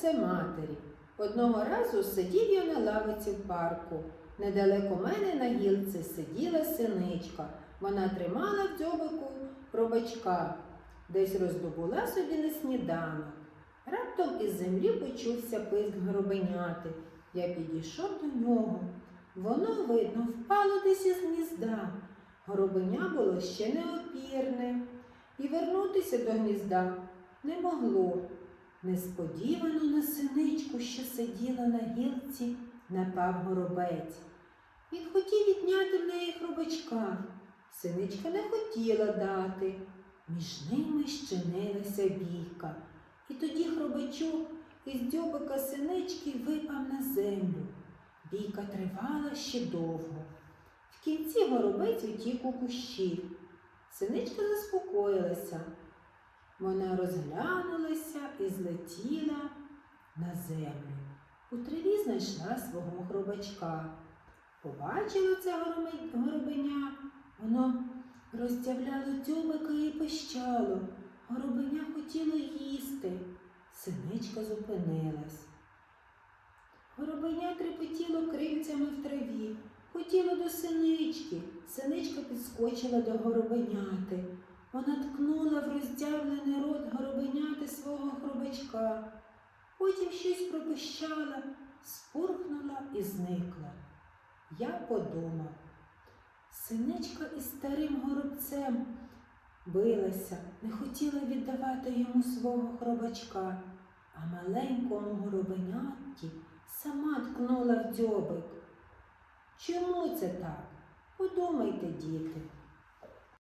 серце матері. Одного разу сидів я на лавиці в парку. Недалеко мене на гілці сиділа синичка. Вона тримала в дзьобику пробачка, десь роздобула собі на сніданок. Раптом із землі почувся писк гробеняти. Я підійшов до нього. Воно, видно, впало десь із гнізда. Горобеня було ще неопірне, і вернутися до гнізда не могло. Несподівано на синичку, що сиділа на гілці, напав горобець. Він хотів відняти в неї хробачка. Синичка не хотіла дати. Між ними щинилася бійка. І тоді хробачок із дзьобика синички випав на землю. Бійка тривала ще довго. В кінці горобець утік у кущі. Синичка заспокоїлася. Вона розглянулася і злетіла на землю. У траві знайшла свого хробачка. Побачила це горобеня, воно розтявляло дзьобика і пищало. Горобеня хотіло їсти. Синичка зупинилась. Горобеня трепетіло крильцями в траві, хотіло до синички. Синичка підскочила до горобеняти. Вона ткнула в роздявлений рот горобеняти свого хробачка. Потім щось пропищала, спурхнула і зникла. Я подумав. Синичка із старим горобцем билася, не хотіла віддавати йому свого хробачка, а маленькому горобенятті сама ткнула в дзьобик. Чому це так? Подумайте, діти.